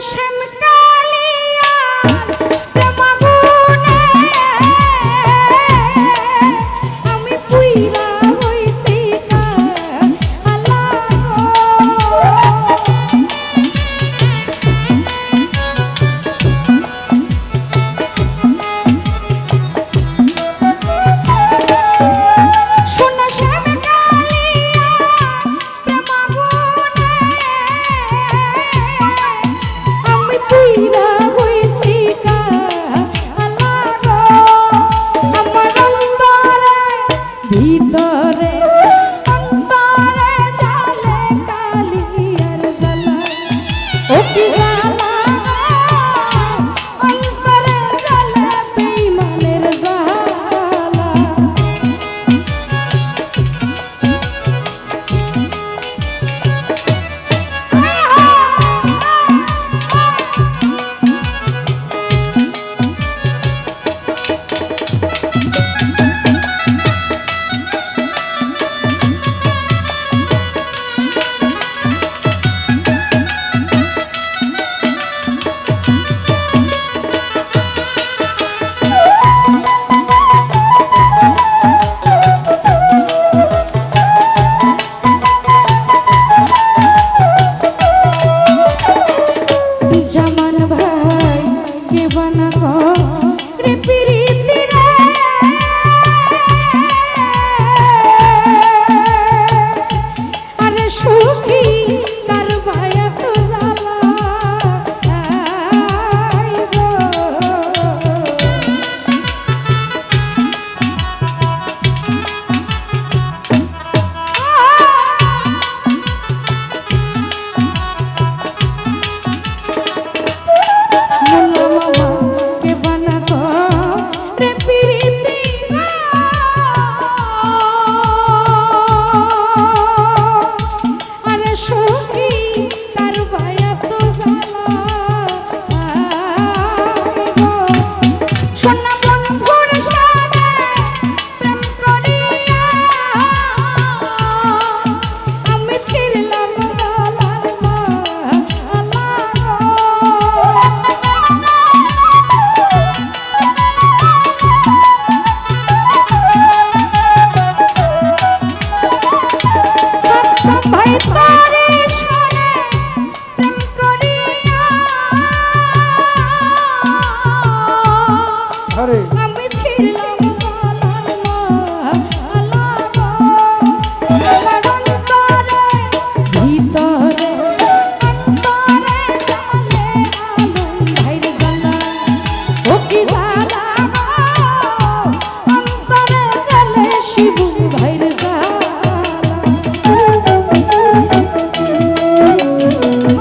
শ্যামকালিয়া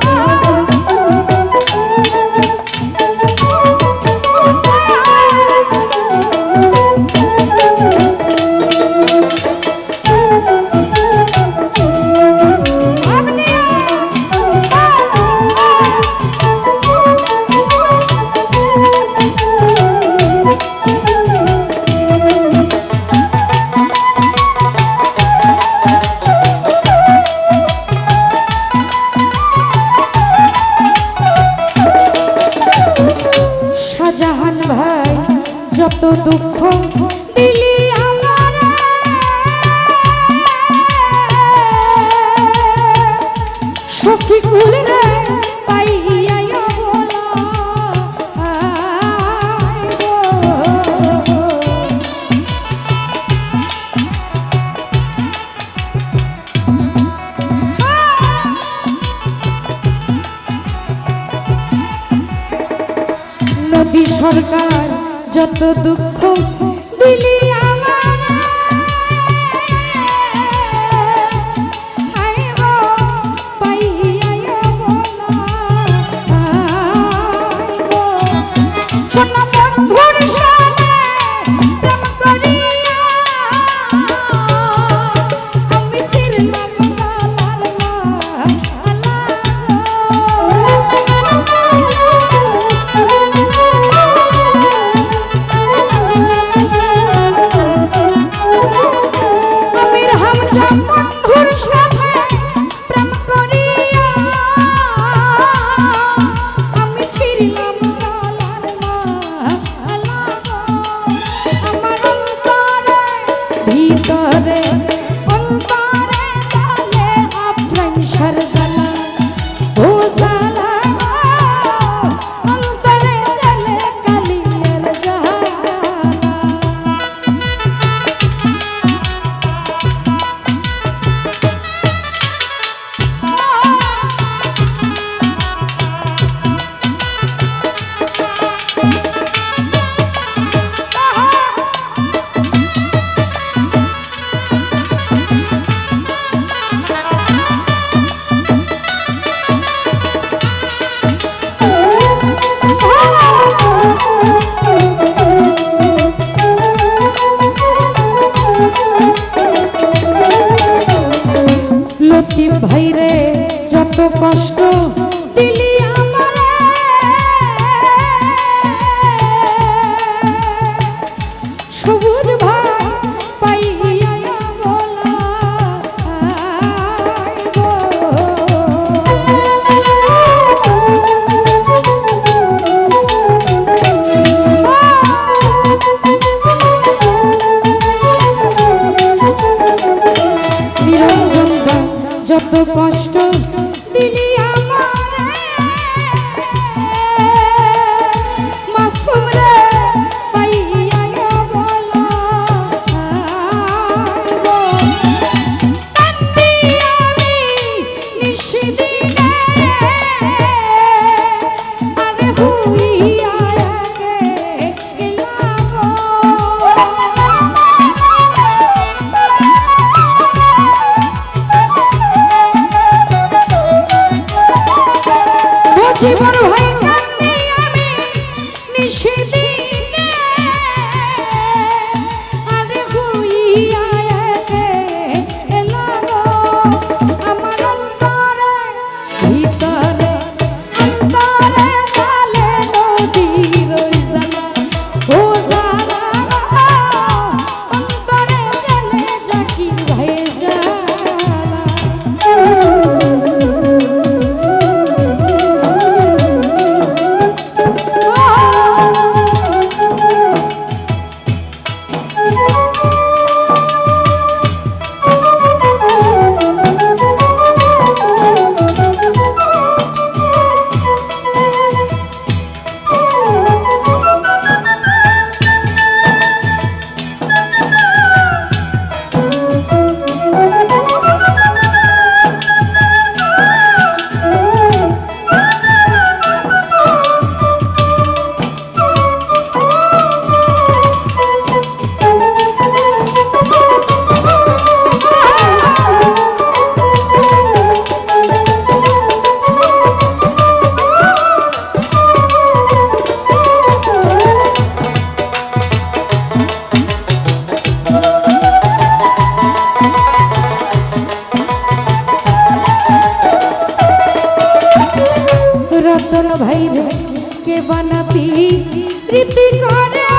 Oh. নদী সরকার যত দুঃখ দিলি সংসার কষ্ট রতন ভাই রে কে বানাবি? রীতি করে